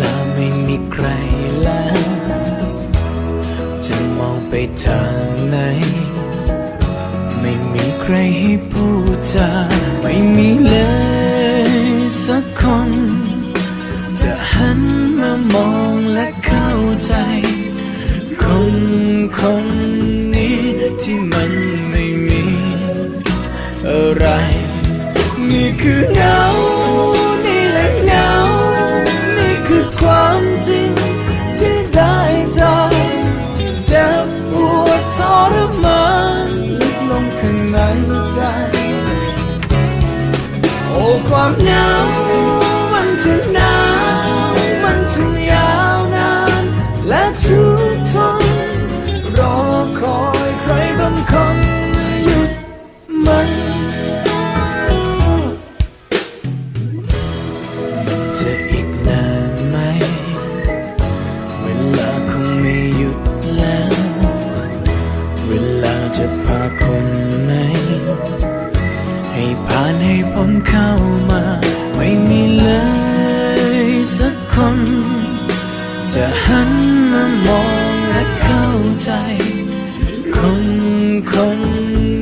ลาไม่มีใครแล้ว จะมองไปทางไหน ไม่มีใครให้พูดจาไม่มีเลยสักคน จะหันมามองและเข้าใจ คนคนนี้ที่มันไม่มีอะไร นี่คือเงา ความเหงา มันช่างหนาว มันช่างยาวนาน และทุกทนรอคอยใครบางคนหยุดมัน จะอีกนานไหม เวลาคงไม่หยุดแล้ว เวลาจะพาคนไหน ให้ผ่านให้พ้นเข้ามา ไม่มีเลยสักคน จะหันมามองและเข้าใจ คนคน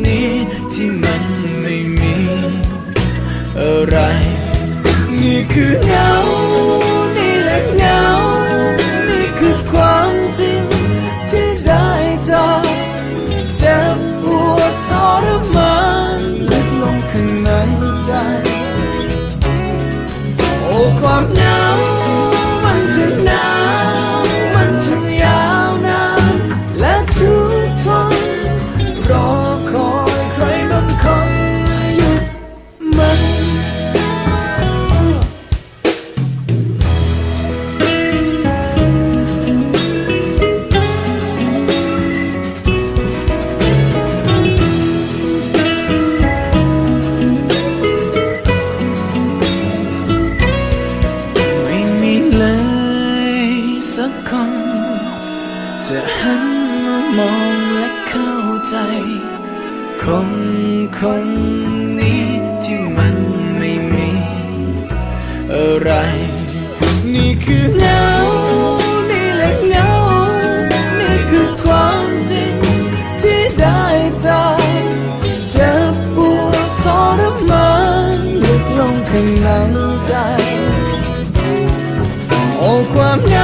นี้ที่มันไม่มีอะไร นี่คือเงา ความเหงามันช่าง จะหันมามองและเข้าใจ คนคนนี้ที่มันไม่มี อะไร นี่คือเงานี่แหละเงา นี่คือความจริงที่ได้จากจะปวดทรมานลึกลงข้างในใจ โอ้ความเงา